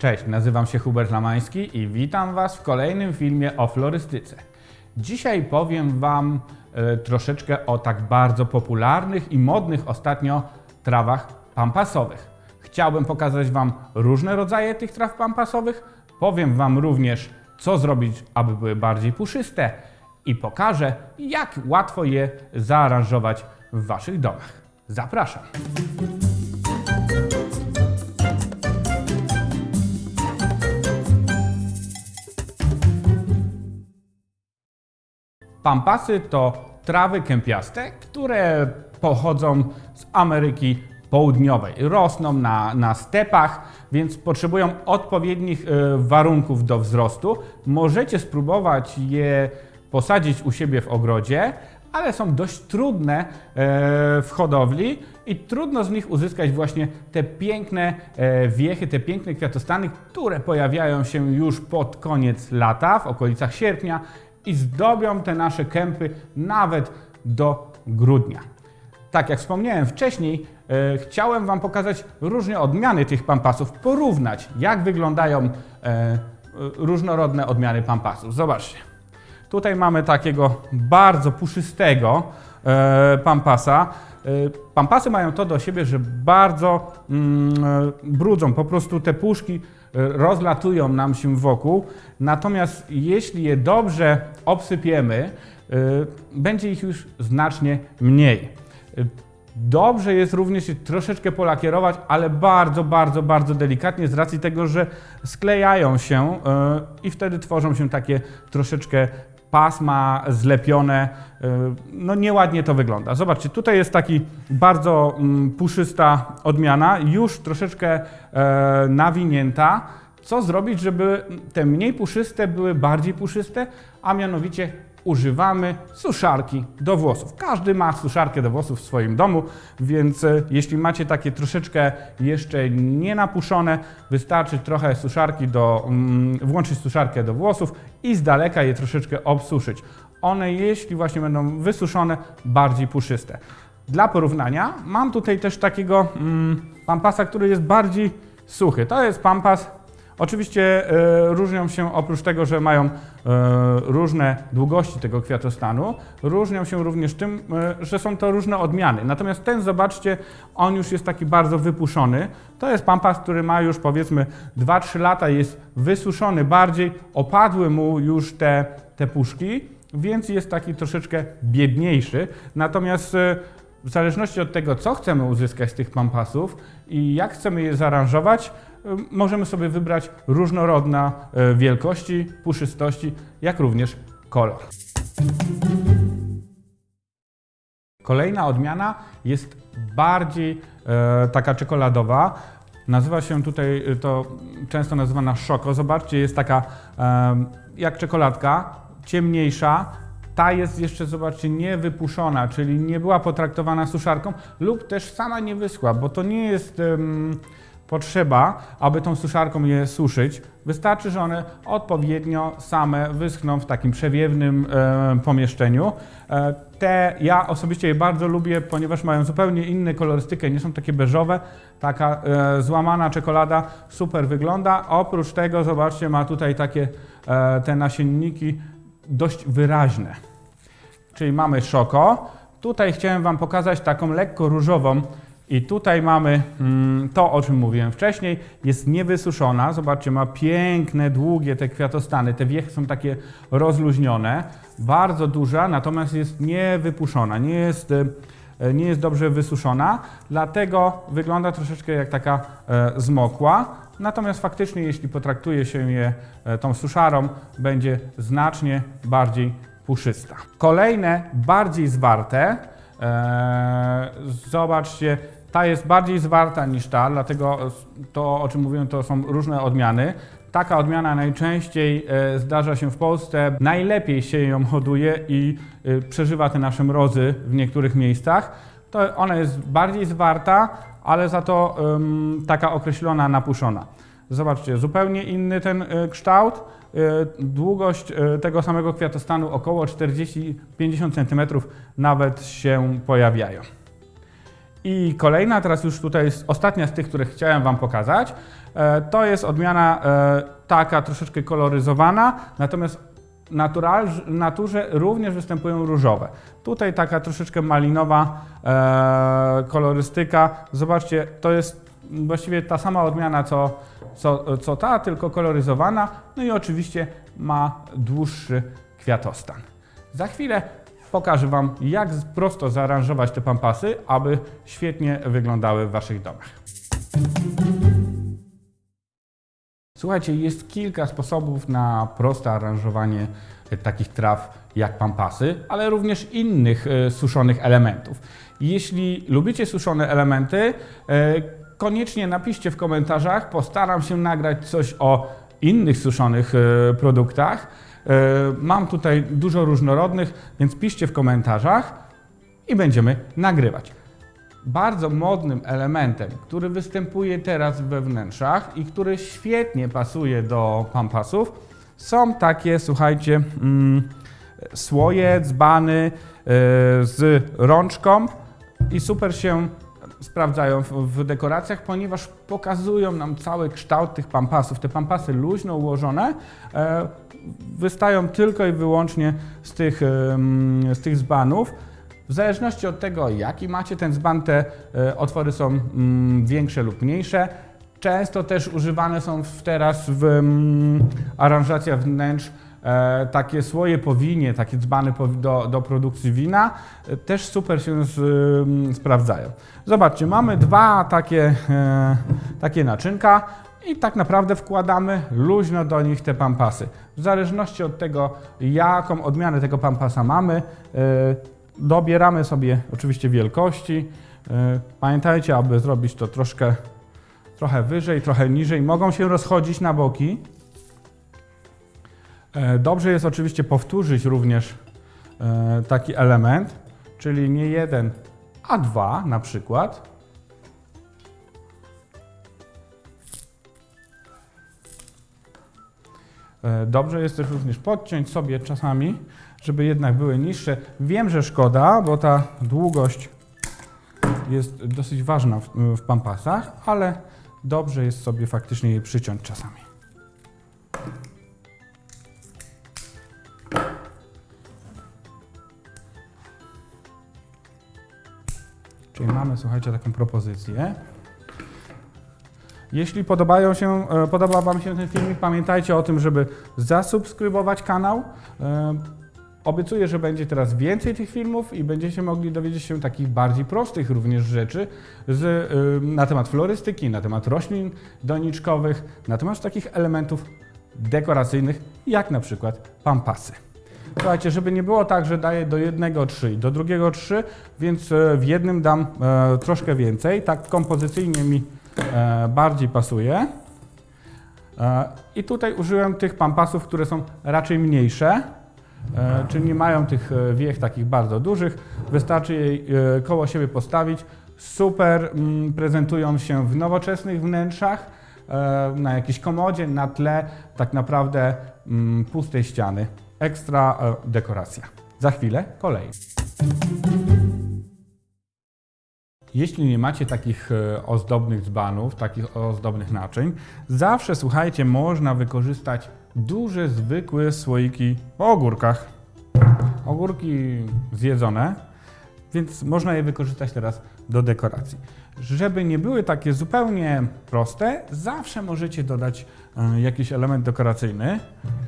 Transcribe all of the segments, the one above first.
Cześć, nazywam się Hubert Lamański i witam Was w kolejnym filmie o florystyce. Dzisiaj powiem Wam e, troszeczkę o tak bardzo popularnych i modnych ostatnio trawach pampasowych. Chciałbym pokazać Wam różne rodzaje tych traw pampasowych, powiem Wam również, co zrobić, aby były bardziej puszyste i pokażę, jak łatwo je zaaranżować w Waszych domach. Zapraszam! Pampasy to trawy kępiaste, które pochodzą z Ameryki Południowej. Rosną na, na stepach, więc potrzebują odpowiednich e, warunków do wzrostu. Możecie spróbować je posadzić u siebie w ogrodzie, ale są dość trudne e, w hodowli i trudno z nich uzyskać właśnie te piękne e, wiechy, te piękne kwiatostany, które pojawiają się już pod koniec lata, w okolicach sierpnia i zdobią te nasze kępy nawet do grudnia. Tak jak wspomniałem wcześniej, e, chciałem Wam pokazać różne odmiany tych pampasów, porównać jak wyglądają e, różnorodne odmiany pampasów. Zobaczcie. Tutaj mamy takiego bardzo puszystego e, pampasa. E, Pampasy mają to do siebie, że bardzo mm, e, brudzą, po prostu te puszki rozlatują nam się wokół. Natomiast jeśli je dobrze obsypiemy, e, będzie ich już znacznie mniej. Dobrze jest również troszeczkę polakierować, ale bardzo, bardzo, bardzo delikatnie z racji tego, że sklejają się e, i wtedy tworzą się takie troszeczkę pasma zlepione. e, No nieładnie to wygląda. Zobaczcie, tutaj jest taki bardzo mm, puszysta odmiana, już troszeczkę e, nawinięta. Co zrobić, żeby te mniej puszyste były bardziej puszyste, a mianowicie używamy suszarki do włosów. Każdy ma suszarkę do włosów w swoim domu, więc e, jeśli macie takie troszeczkę jeszcze nie napuszone, wystarczy trochę suszarki do, mm, włączyć suszarkę do włosów i z daleka je troszeczkę obsuszyć. One, jeśli właśnie będą wysuszone, bardziej puszyste. Dla porównania mam tutaj też takiego mm, pampasa, który jest bardziej suchy. To jest pampas Oczywiście e, różnią się oprócz tego, że mają e, różne długości tego kwiatostanu, różnią się również tym, e, że są to różne odmiany. Natomiast ten, zobaczcie, on już jest taki bardzo wypuszczony. To jest pampas, który ma już powiedzmy 2-3 lata, jest wysuszony bardziej, opadły mu już te, te puszki, więc jest taki troszeczkę biedniejszy. Natomiast w zależności od tego, co chcemy uzyskać z tych pampasów i jak chcemy je zaaranżować, możemy sobie wybrać różnorodne y, wielkości, puszystości, jak również kolor. Kolejna odmiana jest bardziej e, taka czekoladowa. Nazywa się tutaj y, to często nazywana szoko. Zobaczcie, jest taka em, jak czekoladka, ciemniejsza. Ta jest jeszcze, zobaczcie, niewypuszczona, czyli nie była potraktowana suszarką lub też sama nie wyschła, bo to nie jest em, potrzeba, aby tą suszarką je suszyć. Wystarczy, że one odpowiednio same wyschną w takim przewiewnym e, pomieszczeniu. E, te ja osobiście je bardzo lubię, ponieważ mają zupełnie inną kolorystykę, nie są takie beżowe. Taka e, złamana czekolada super wygląda. Oprócz tego, zobaczcie, ma tutaj takie e, te nasienniki dość wyraźne. Czyli mamy szoko. Tutaj chciałem Wam pokazać taką lekko różową. I tutaj mamy mm, to, o czym mówiłem wcześniej. Jest niewysuszona. Zobaczcie, ma piękne, długie te kwiatostany. Te wiechy są takie rozluźnione. Bardzo duża, natomiast jest niewypuszczona. Nie jest, e, nie jest dobrze wysuszona. Dlatego wygląda troszeczkę jak taka e, zmokła. Natomiast faktycznie, jeśli potraktuje się je e, tą suszarą, będzie znacznie bardziej puszysta. Kolejne, bardziej zwarte. E, zobaczcie, ta jest bardziej zwarta niż ta, dlatego to, o czym mówiłem, to są różne odmiany. Taka odmiana najczęściej e, zdarza się w Polsce. Najlepiej się ją hoduje i e, przeżywa te nasze mrozy w niektórych miejscach. To ona jest bardziej zwarta, ale za to taka określona, napuszona. Zobaczcie, zupełnie inny ten e, kształt. E, Długość e, tego samego kwiatostanu około 40-50 cm nawet się pojawiają. I kolejna, teraz już tutaj jest ostatnia z tych, które chciałem Wam pokazać, e, to jest odmiana e, taka troszeczkę koloryzowana, natomiast natural, naturze również występują różowe. Tutaj taka troszeczkę malinowa e, kolorystyka. Zobaczcie, to jest właściwie ta sama odmiana co, co, co ta, tylko koloryzowana. No i oczywiście ma dłuższy kwiatostan. Za chwilę pokażę Wam, jak prosto zaaranżować te pampasy, aby świetnie wyglądały w Waszych domach. Słuchajcie, jest kilka sposobów na proste aranżowanie e, takich traw jak pampasy, ale również innych e, suszonych elementów. Jeśli lubicie suszone elementy, e, koniecznie napiszcie w komentarzach. Postaram się nagrać coś o innych suszonych produktach. E, mam tutaj dużo różnorodnych, więc piszcie w komentarzach i będziemy nagrywać. Bardzo modnym elementem, który występuje teraz we wnętrzach i który świetnie pasuje do pampasów, są takie, słuchajcie, mm, słoje, dzbany e, z rączką i super się sprawdzają w, dekoracjach, ponieważ pokazują nam cały kształt tych pampasów. Te pampasy luźno ułożone e, wystają tylko i wyłącznie z tych, z tych dzbanów. W zależności od tego, jaki macie ten dzban, te e, otwory są mm, większe lub mniejsze. Często też używane są teraz w aranżacjach wnętrz takie słoje po winie, takie dzbany do, do produkcji wina, e, też super się z, mm, sprawdzają. Zobaczcie, mamy dwa takie, e, takie naczynka i tak naprawdę wkładamy luźno do nich te pampasy. W zależności od tego, jaką odmianę tego pampasa mamy, e, dobieramy sobie oczywiście wielkości. E, Pamiętajcie, aby zrobić to troszkę, trochę wyżej, trochę niżej. Mogą się rozchodzić na boki. E, Dobrze jest oczywiście powtórzyć również e, taki element, czyli nie jeden, a dwa na przykład. E, Dobrze jest też również podciąć sobie czasami, żeby jednak były niższe. Wiem, że szkoda, bo ta długość jest dosyć ważna w, w pampasach, ale dobrze jest sobie faktycznie jej przyciąć czasami. Czyli mamy, słuchajcie, taką propozycję. Jeśli podobają się, e, podoba Wam się ten filmik, pamiętajcie o tym, żeby zasubskrybować kanał. E, Obiecuję, że będzie teraz więcej tych filmów i będziecie mogli dowiedzieć się takich bardziej prostych również rzeczy z, y, na temat florystyki, na temat roślin doniczkowych, na temat takich elementów dekoracyjnych, jak na przykład pampasy. Słuchajcie, żeby nie było tak, że daję do jednego 3 i do drugiego 3, więc e, w jednym dam e, troszkę więcej, tak kompozycyjnie mi e, bardziej pasuje. E, I tutaj użyłem tych pampasów, które są raczej mniejsze, e, czyli nie mają tych e, wiech takich bardzo dużych. Wystarczy je e, koło siebie postawić. Super mm, prezentują się w nowoczesnych wnętrzach, e, na jakiejś komodzie, na tle tak naprawdę mm, pustej ściany. Ekstra e, dekoracja. Za chwilę kolej. Jeśli nie macie takich e, ozdobnych dzbanów, takich ozdobnych naczyń, zawsze słuchajcie, można wykorzystać duże, zwykłe słoiki po ogórkach. Ogórki zjedzone, więc można je wykorzystać teraz do dekoracji. Żeby nie były takie zupełnie proste, zawsze możecie dodać e, jakiś element dekoracyjny.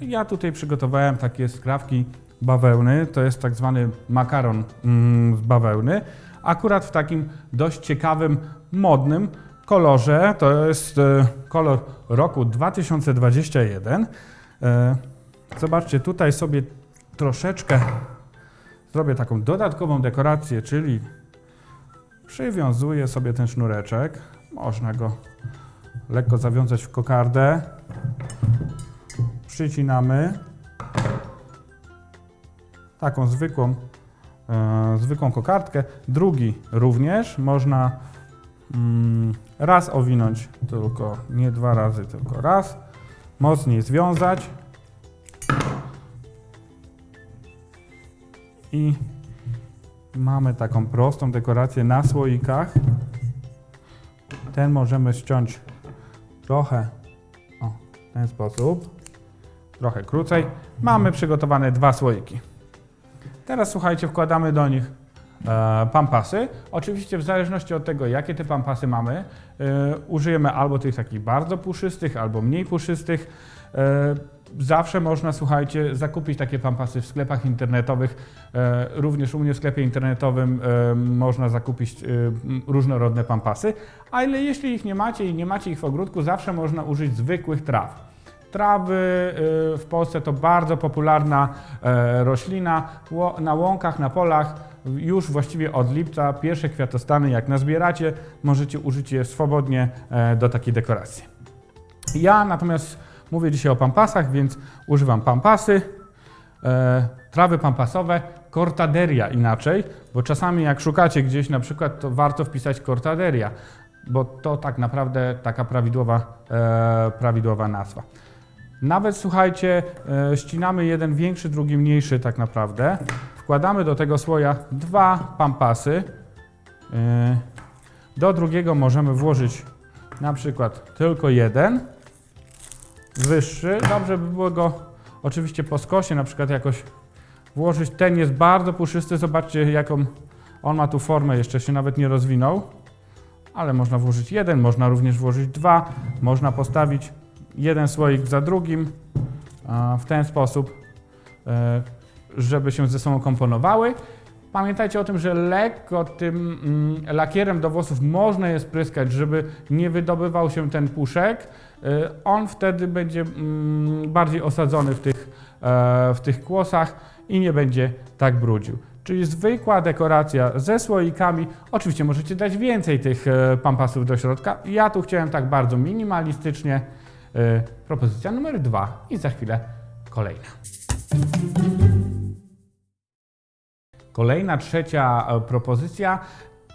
Ja tutaj przygotowałem takie skrawki bawełny, to jest tak zwany makaron mm, z bawełny. Akurat w takim dość ciekawym, modnym kolorze, to jest e, kolor roku 2021. E, Zobaczcie, tutaj sobie troszeczkę zrobię taką dodatkową dekorację, czyli przywiązuję sobie ten sznureczek. Można go lekko zawiązać w kokardę. Przycinamy taką zwykłą, e, zwykłą kokardkę. Drugi również można mm, raz owinąć, tylko nie dwa razy, tylko raz. Mocniej związać. I Mamy taką prostą dekorację na słoikach. Ten możemy ściąć trochę o, w ten sposób. Trochę krócej. Mamy przygotowane dwa słoiki. Teraz słuchajcie, wkładamy do nich e, pampasy. Oczywiście w zależności od tego, jakie te pampasy mamy, e, użyjemy albo tych takich bardzo puszystych, albo mniej puszystych. E, zawsze można, słuchajcie, zakupić takie pampasy w sklepach internetowych. E, również u mnie w sklepie internetowym e, można zakupić e, różnorodne pampasy. A ile jeśli ich nie macie i nie macie ich w ogródku, zawsze można użyć zwykłych traw. Trawy w Polsce to bardzo popularna roślina. Na łąkach, na polach już właściwie od lipca pierwsze kwiatostany, jak nazbieracie, możecie użyć je swobodnie do takiej dekoracji. Ja natomiast mówię dzisiaj o pampasach, więc używam pampasy, e, trawy pampasowe, cortaderia inaczej, bo czasami jak szukacie gdzieś na przykład, to warto wpisać cortaderia, bo to tak naprawdę taka prawidłowa, e, prawidłowa nazwa. Nawet słuchajcie, e, ścinamy jeden większy, drugi mniejszy tak naprawdę. Wkładamy do tego słoja dwa pampasy. E, Do drugiego możemy włożyć na przykład tylko jeden. Wyższy. Dobrze by było go oczywiście po skosie na przykład jakoś włożyć. Ten jest bardzo puszysty. Zobaczcie jaką on ma tu formę. Jeszcze się nawet nie rozwinął. Ale można włożyć jeden, można również włożyć dwa. Można postawić jeden słoik za drugim w ten sposób, e, żeby się ze sobą komponowały. Pamiętajcie o tym, że lekko tym mm, lakierem do włosów można je spryskać, żeby nie wydobywał się ten puszek. E, On wtedy będzie mm, bardziej osadzony w tych, e, w tych kłosach i nie będzie tak brudził. Czyli zwykła dekoracja ze słoikami. Oczywiście możecie dać więcej tych e, pampasów do środka. Ja tu chciałem tak bardzo minimalistycznie. E, Propozycja numer dwa i za chwilę kolejna. Kolejna, trzecia e, propozycja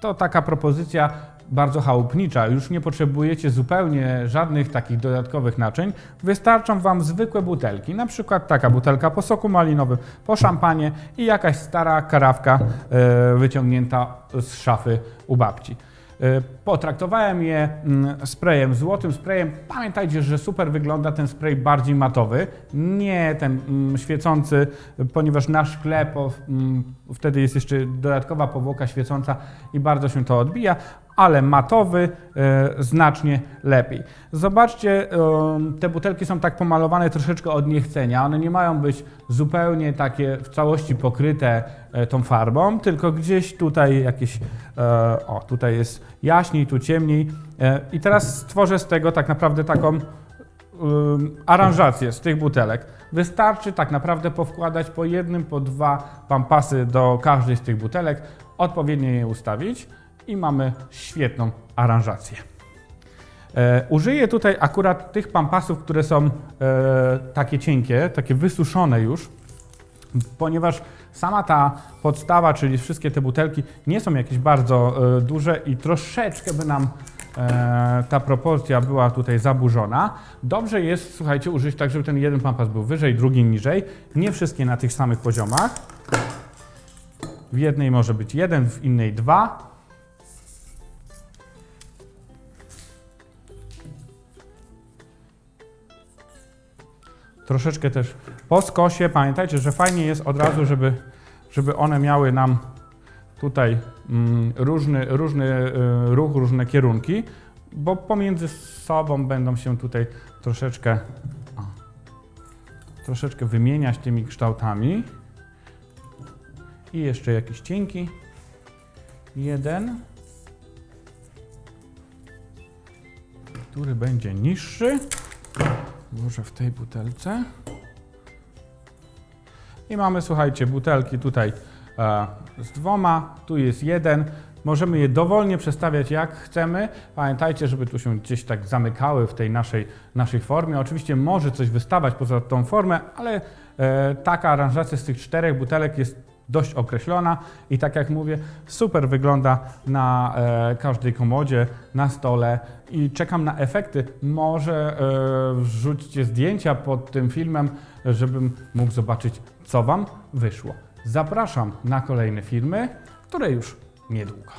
to taka propozycja bardzo chałupnicza. Już nie potrzebujecie zupełnie żadnych takich dodatkowych naczyń. Wystarczą Wam zwykłe butelki, na przykład taka butelka po soku malinowym, po szampanie i jakaś stara karawka e, wyciągnięta z szafy u babci. E, Potraktowałem je mm, sprayem, złotym sprayem. Pamiętajcie, że super wygląda ten spray bardziej matowy, nie ten mm, świecący, ponieważ na szkle mm, wtedy jest jeszcze dodatkowa powłoka świecąca i bardzo się to odbija, ale matowy e, znacznie lepiej. Zobaczcie, em, te butelki są tak pomalowane troszeczkę od niechcenia. One nie mają być zupełnie takie w całości pokryte e, tą farbą, tylko gdzieś tutaj jakieś, e, o tutaj jest jaśniej, tu ciemniej. E, I teraz stworzę z tego tak naprawdę taką aranżację z tych butelek. Wystarczy tak naprawdę powkładać po jednym, po dwa pampasy do każdej z tych butelek, odpowiednio je ustawić i mamy świetną aranżację. E, użyję tutaj akurat tych pampasów, które są e, takie cienkie, takie wysuszone już, ponieważ sama ta podstawa, czyli wszystkie te butelki nie są jakieś bardzo e, duże i troszeczkę by nam e, ta proporcja była tutaj zaburzona. Dobrze jest, słuchajcie, użyć tak, żeby ten jeden pampas był wyżej, drugi niżej. Nie wszystkie na tych samych poziomach. W jednej może być jeden, w innej dwa. Troszeczkę też po skosie. Pamiętajcie, że fajnie jest od razu, żeby, żeby one miały nam tutaj mm, różny, różny y, ruch, różne kierunki, bo pomiędzy sobą będą się tutaj troszeczkę, o, troszeczkę wymieniać tymi kształtami. I jeszcze jakiś cienki. Jeden. Który będzie niższy. Włożę w tej butelce. I mamy, słuchajcie, butelki tutaj e, z dwoma, tu jest jeden. Możemy je dowolnie przestawiać jak chcemy. Pamiętajcie, żeby tu się gdzieś tak zamykały w tej naszej, naszej formie. Oczywiście może coś wystawać poza tą formę, ale e, taka aranżacja z tych czterech butelek jest dość określona i tak jak mówię, super wygląda na e, każdej komodzie, na stole i czekam na efekty. Może e, wrzućcie zdjęcia pod tym filmem, żebym mógł zobaczyć, co Wam wyszło. Zapraszam na kolejne filmy. które już niedługo.